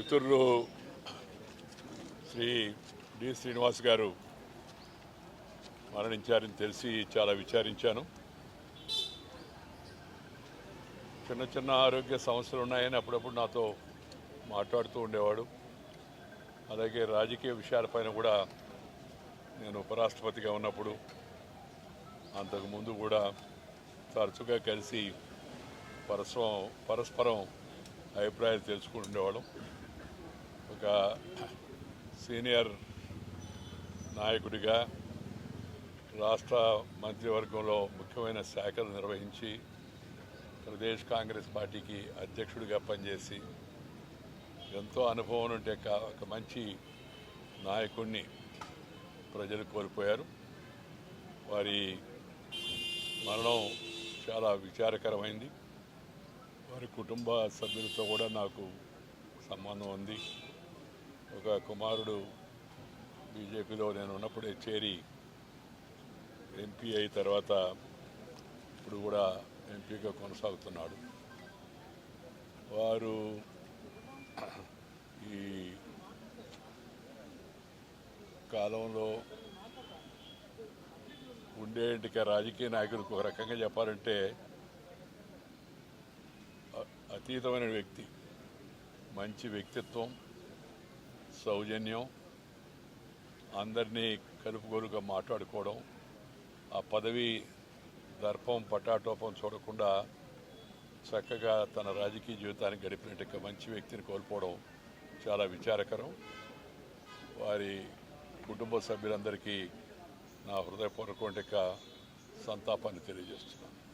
మిత్రులు శ్రీ డి శ్రీనివాస్ గారు మరణించారని తెలిసి చాలా విచారించాను. చిన్న చిన్న ఆరోగ్య సమస్యలు ఉన్నాయని అప్పుడప్పుడు నాతో మాట్లాడుతూ ఉండేవాడు. అలాగే రాజకీయ విషయాలపైన కూడా నేను ఉపరాష్ట్రపతిగా ఉన్నప్పుడు అంతకుముందు కూడా తరచుగా కలిసి పరస్పరం పరస్పరం అభిప్రాయాలు తెలుసుకుంటుండేవాళ్ళం ఒక సీనియర్ నాయకుడిగా రాష్ట్ర మంత్రివర్గంలో ముఖ్యమైన శాఖలు నిర్వహించి ప్రదేశ్ కాంగ్రెస్ పార్టీకి అధ్యక్షుడిగా పనిచేసి ఎంతో అనుభవం ఉంటే ఒక మంచి నాయకుడిని ప్రజలు కోల్పోయారు. వారి మరణం చాలా విచారకరమైంది. వారి కుటుంబ సభ్యులతో కూడా నాకు సంబంధం ఉంది. ఒక కుమారుడు బీజేపీలో నేను ఉన్నప్పుడే చేరి ఎంపీ అయిన తర్వాత ఇప్పుడు కూడా ఎంపీగా కొనసాగుతున్నాడు. వారు ఈ కాలంలో ఉండేంటికి రాజకీయ నాయకులకు ఒక రకంగా చెప్పాలంటే అతీతమైన వ్యక్తి మంచి వ్యక్తిత్వం సౌజన్యం. అందరినీ కలుపుగోలుగా మాట్లాడుకోవడం ఆ పదవి దర్పం పటాటోపం చూడకుండా చక్కగా తన రాజకీయ జీవితాన్ని గడిపినట్టు మంచి వ్యక్తిని కోల్పోవడం చాలా విచారకరం. వారి కుటుంబ సభ్యులందరికీ నా హృదయపూర్వక సంతాపాన్ని తెలియజేస్తున్నాను.